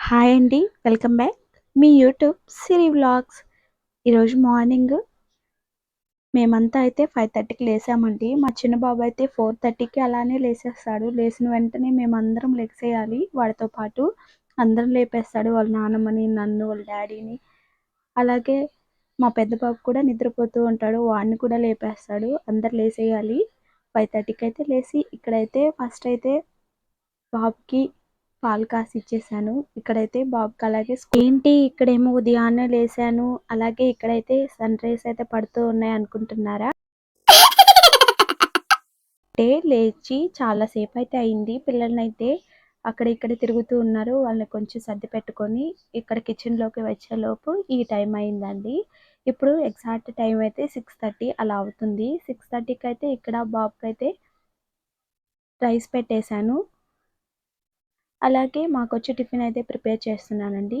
Hi అండి welcome back మీ YouTube Siri vlogs ఈరోజు మార్నింగ్ మేమంతా అయితే ఫైవ్ థర్టీకి లేసామండి. మా చిన్న బాబు అయితే ఫోర్ థర్టీకి అలానే లేసేస్తాడు. లేచిన వెంటనే మేమందరం లెగ్సేయాలి వాడితో పాటు అందరం లేపేస్తాడు వాళ్ళ నాన్నమ్మని నన్ను వాళ్ళ డాడీని. అలాగే మా పెద్ద బాబు కూడా నిద్రపోతూ ఉంటాడు. వాడిని కూడా లేపేస్తాడు. అందరు లేసేయాలి. ఫైవ్ థర్టీకి అయితే లేచి ఇక్కడైతే ఫస్ట్ అయితే బాబుకి పాలు కాసి ఇచ్చేసాను ఇక్కడైతే బాబుకి అలాగే ఏంటి ఇక్కడేమో ఉదయాన్నే లేసాను. అలాగే ఇక్కడైతే సన్ రైస్ అయితే పడుతూ ఉన్నాయి అనుకుంటున్నారా? అంటే లేచి చాలా సేపు అయితే అయింది. పిల్లల్ని అయితే అక్కడ ఇక్కడ తిరుగుతూ ఉన్నారు. వాళ్ళని కొంచెం సర్ది పెట్టుకొని ఇక్కడ కిచెన్లోకి వచ్చేలోపు ఈ టైం అయిందండి. ఇప్పుడు ఎగ్జాక్ట్ టైం అయితే సిక్స్ థర్టీ అలా అవుతుంది. సిక్స్ థర్టీకి అయితే ఇక్కడ బాబుకి అయితే రైస్ పెట్టేశాను. అలాగే మాకు వచ్చి టిఫిన్ అయితే ప్రిపేర్ చేస్తున్నానండి.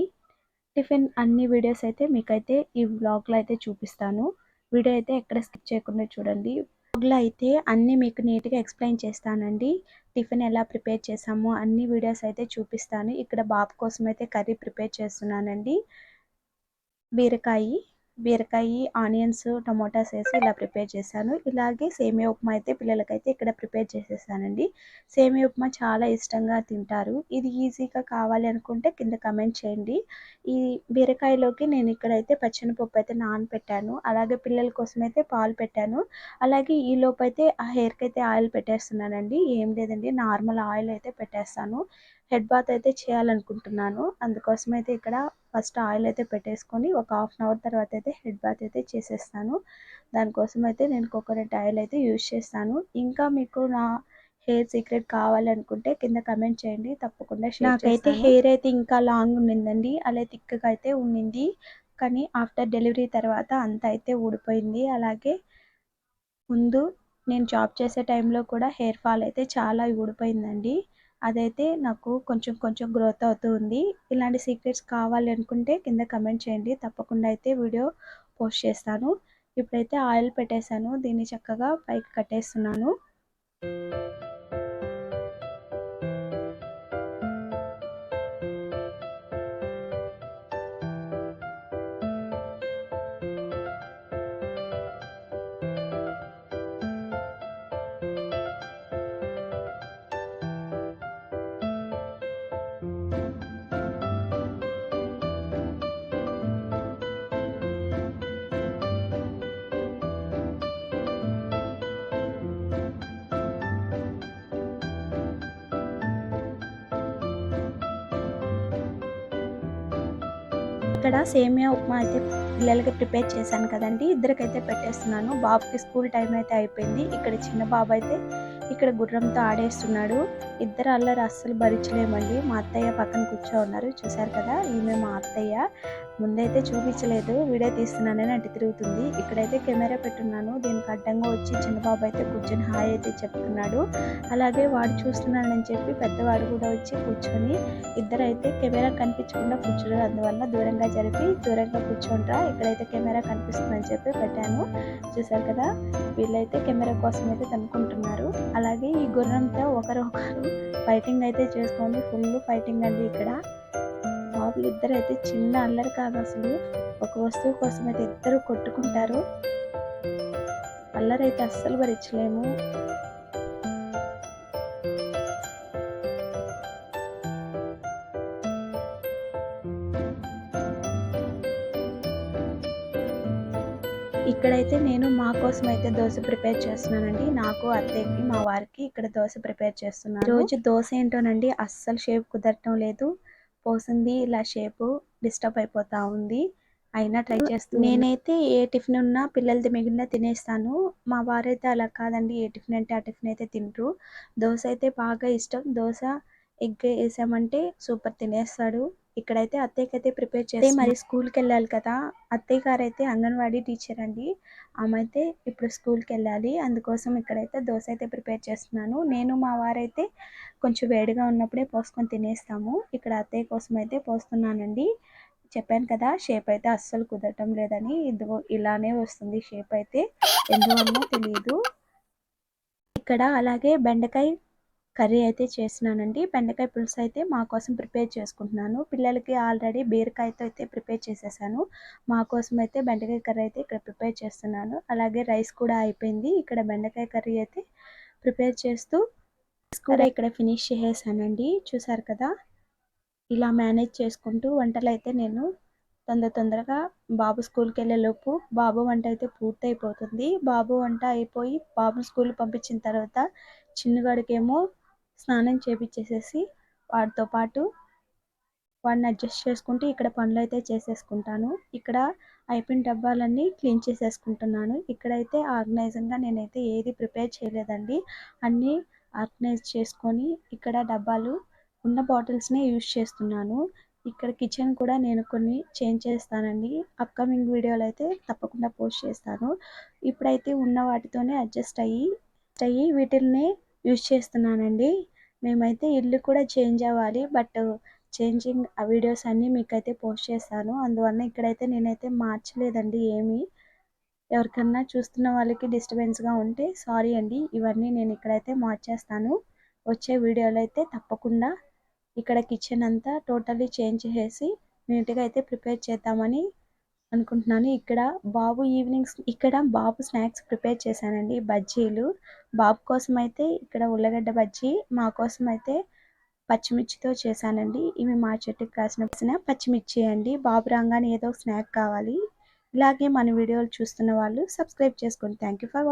టిఫిన్ అన్ని వీడియోస్ అయితే మీకైతే ఈ వ్లాగ్లో అయితే చూపిస్తాను. వీడియో అయితే ఎక్కడ స్కిప్ చేయకుండా చూడండి. వ్లాగ్లో అయితే అన్నీ మీకు నీట్గా ఎక్స్ప్లెయిన్ చేస్తానండి. టిఫిన్ ఎలా ప్రిపేర్ చేసామో అన్ని వీడియోస్ అయితే చూపిస్తాను. ఇక్కడ బాబు కోసం అయితే కర్రీ ప్రిపేర్ చేస్తున్నానండి. బీరకాయి. బీరకాయ ఆనియన్స్ టమోటాస్ వేసి ఇలా ప్రిపేర్ చేశాను. ఇలాగే సేమియా ఉప్మా అయితే పిల్లలకైతే ఇక్కడ ప్రిపేర్ చేసేసానండి. సేమియా ఉప్మా చాలా ఇష్టంగా తింటారు. ఇది ఈజీగా కావాలి అనుకుంటే కింద కమెంట్ చేయండి. ఈ బీరకాయలోకి నేను ఇక్కడైతే పచ్చెనపప్పు అయితే నానపెట్టాను. అలాగే పిల్లల కోసం అయితే పాలు పెట్టాను. అలాగే ఈ లోపు అయితే ఆ హెయిర్కి అయితే ఆయిల్ పెట్టేస్తున్నానండి. ఏం లేదండి నార్మల్ ఆయిల్ అయితే పెట్టేస్తాను. హెడ్ బాత్ అయితే చేయాలనుకుంటున్నాను. అందుకోసం అయితే ఇక్కడ ఫస్ట్ ఆయిల్ అయితే పెట్టేసుకొని ఒక హాఫ్ అన్ అవర్ తర్వాత అయితే హెడ్ బాత్ అయితే చేసేస్తాను. దానికోసం అయితే నేను కోకోనట్ ఆయిల్ అయితే యూజ్ చేస్తాను. ఇంకా మీకు నా హెయిర్ సీక్రెట్ కావాలనుకుంటే కింద కమెంట్ చేయండి. తప్పకుండా నాకైతే హెయిర్ అయితే ఇంకా లాంగ్ ఉండిందండి. అలా థిక్గా అయితే ఉండింది. కానీ ఆఫ్టర్ డెలివరీ తర్వాత అంత అయితే ఊడిపోయింది. అలాగే ముందు నేను జాబ్ చేసే టైంలో కూడా హెయిర్ ఫాల్ అయితే చాలా ఊడిపోయిందండి. అదైతే నాకు కొంచెం కొంచెం గ్రోత్ అవుతూ ఉంది. ఇలాంటి సీక్రెట్స్ కావాలి అనుకుంటే కింద కమెంట్ చేయండి. తప్పకుండా అయితే వీడియో పోస్ట్ చేస్తాను. ఇప్పుడైతే ఆయిల్ పెట్టేశాను. దీన్ని చక్కగా పైకి కట్టేస్తున్నాను. ఇక్కడ సేమియా ఉప్మా అయితే పిల్లలకి ప్రిపేర్ చేశాను కదండి. ఇద్దరికైతే పెట్టేస్తున్నాను. బాబుకి స్కూల్ టైం అయితే అయిపోయింది. ఇక్కడ చిన్న బాబు అయితే ఇక్కడ గుర్రంతో ఆడేస్తున్నాడు. ఇద్దరు అల్లరి అస్సలు భరించలేమండి. మా అత్తయ్య పక్కన కూర్చో ఉన్నారు చూశారు కదా ఈమె మా అత్తయ్య. ముందైతే చూపించలేదు. వీడియో తీస్తున్నానని అటు తిరుగుతుంది. ఇక్కడైతే కెమెరా పెట్టున్నాను. దీనికి అడ్డంగా వచ్చి చిన్నబాబు అయితే కూర్చొని హాయ్ అయితే చెప్తున్నాడు. అలాగే వాడు చూస్తున్నానని చెప్పి పెద్దవాడు కూడా వచ్చి కూర్చొని ఇద్దరు అయితే కెమెరా కనిపించకుండా కూర్చున్నారు. అందువల్ల దూరంగా జరిపి దూరంగా కూర్చుంటా ఇక్కడైతే కెమెరా కనిపిస్తుందని చెప్పి పెట్టాను. చూసారు కదా వీళ్ళైతే కెమెరా కోసం అయితే కనుక్కుంటున్నారు అలాగే ఈ గుర్రంతో ఒకరు ఒకరు ఫైటింగ్ అయితే చేసుకోండి ఫుల్ ఫైటింగ్ అండి ఇక్కడ. బాబులు ఇద్దరు అయితే చిన్న అల్లరి కాదు అసలు. ఒక వస్తువు కోసం అయితే ఇద్దరు కొట్టుకుంటారు. అల్లరి అయితే అస్సలు భరించలేము. ఇక్కడైతే నేను మా కోసం అయితే దోశ ప్రిపేర్ చేస్తున్నానండి. నాకు అత్తయ్యకి మా వారికి ఇక్కడ దోశ ప్రిపేర్ చేస్తున్నాను. రోజు దోశ ఏంటోనండి అస్సలు షేప్ కుదరటం లేదు. పోసింది ఇలా షేపు డిస్టర్బ్ అయిపోతా ఉంది. అయినా ట్రై చేస్తాను నేనైతే ఏ టిఫిన్ ఉన్నా పిల్లలది మిగిలిన తినేస్తాను. మా వారైతే అలా కాదండి. ఏ టిఫిన్ అంటే ఆ టిఫిన్ అయితే తింటారు దోశ అయితే బాగా ఇష్టం. దోశ ఎగ్ వేసామంటే సూపర్ తినేస్తాడు. ఇక్కడైతే అత్తయ్యకి అయితే ప్రిపేర్ చేస్తే మరి స్కూల్కి వెళ్ళాలి కదా. అత్తయ్య గారు అయితే అంగన్వాడీ టీచర్ అండి. ఆమె అయితే ఇప్పుడు స్కూల్కి వెళ్ళాలి అందుకోసం ఇక్కడైతే దోశ అయితే ప్రిపేర్ చేస్తున్నాను. నేను మా వారైతే కొంచెం వేడిగా ఉన్నప్పుడే పోసుకొని తినేస్తాము. ఇక్కడ అత్తయ్య కోసం అయితే పోస్తున్నానండి. చెప్పాను కదా షేప్ అయితే అస్సలు కుదరటం లేదని. ఇదిగో ఇలానే వస్తుంది షేప్ అయితే. ఎందువల్ల తెలియదు ఇక్కడ అలాగే బెండకాయ కర్రీ అయితే చేస్తున్నానండి. బెండకాయ పులుసు అయితే మా కోసం ప్రిపేర్ చేసుకుంటున్నాను. పిల్లలకి ఆల్రెడీ బీరకాయతో అయితే ప్రిపేర్ చేసేసాను. మా కోసం అయితే బెండకాయ కర్రీ అయితే ఇక్కడ ప్రిపేర్ చేస్తున్నాను. అలాగే రైస్ కూడా అయిపోయింది. ఇక్కడ బెండకాయ కర్రీ అయితే ప్రిపేర్ చేస్తూ కూడా ఇక్కడ ఫినిష్ చేసేసానండి. చూసారు కదా? ఇలా మేనేజ్ చేసుకుంటూ వంటలు అయితే నేను తొందర తొందరగా బాబు స్కూల్కి వెళ్ళే లోపు బాబు వంట అయితే పూర్తి అయిపోతుంది బాబు వంట అయిపోయి బాబు స్కూల్ పంపించిన తర్వాత చిన్నగాడికేమో స్నానం చేపించేసేసి వాడితో పాటు వాడిని అడ్జస్ట్ చేసుకుంటూ ఇక్కడ పనులు అయితే చేసేసుకుంటాను. ఇక్కడ అయిపోయిన డబ్బాలన్నీ క్లీన్ చేసేసుకుంటున్నాను. ఇక్కడైతే ఆర్గనైజింగ్గా నేనైతే ఏది ప్రిపేర్ చేయలేదండి. అన్నీ ఆర్గనైజ్ చేసుకొని ఇక్కడ డబ్బాలు ఉన్న బాటిల్స్నే యూజ్ చేస్తున్నాను. ఇక్కడ కిచెన్ కూడా నేను కొన్ని చేంజ్ చేస్తానండి. అప్కమింగ్ వీడియోలు అయితే తప్పకుండా పోస్ట్ చేస్తాను. ఇప్పుడైతే ఉన్న వాటితోనే అడ్జస్ట్ అయ్యి అయ్యి వీటిల్ని యూజ్ చేస్తున్నానండి. మేమైతే ఇల్లు కూడా చేంజ్ అవ్వాలి. బట్ చేంజింగ్ ఆ వీడియోస్ అన్నీ మీకైతే పోస్ట్ చేస్తాను. అందువల్ల ఇక్కడైతే నేనైతే మార్చలేదండి ఏమీ. ఎవరికన్నా చూస్తున్న వాళ్ళకి డిస్టర్బెన్స్గా ఉంటే సారీ అండి. ఇవన్నీ నేను ఇక్కడైతే మార్చేస్తాను. వచ్చే వీడియోలో అయితే తప్పకుండా ఇక్కడ కిచెన్ అంతా టోటల్లీ చేంజ్ చేసి నీట్గా అయితే ప్రిపేర్ చేద్దామని అనుకుంటున్నాను. ఇక్కడ బాబు ఈవినింగ్స్ ఇక్కడ బాబు స్నాక్స్ ప్రిపేర్ చేశానండి. బజ్జీలు. బాబు కోసం అయితే ఇక్కడ ఉల్లగడ్డ బజ్జీ మా కోసం అయితే పచ్చిమిర్చితో చేశానండి. ఇవి మా చెట్టుకి కాసిన పచ్చిమిర్చి అండి. బాబు రాగానే ఏదో స్నాక్ కావాలి. ఇలాగే మన వీడియోలు చూస్తున్న వాళ్ళు సబ్స్క్రైబ్ చేసుకోండి థ్యాంక్ యూ ఫర్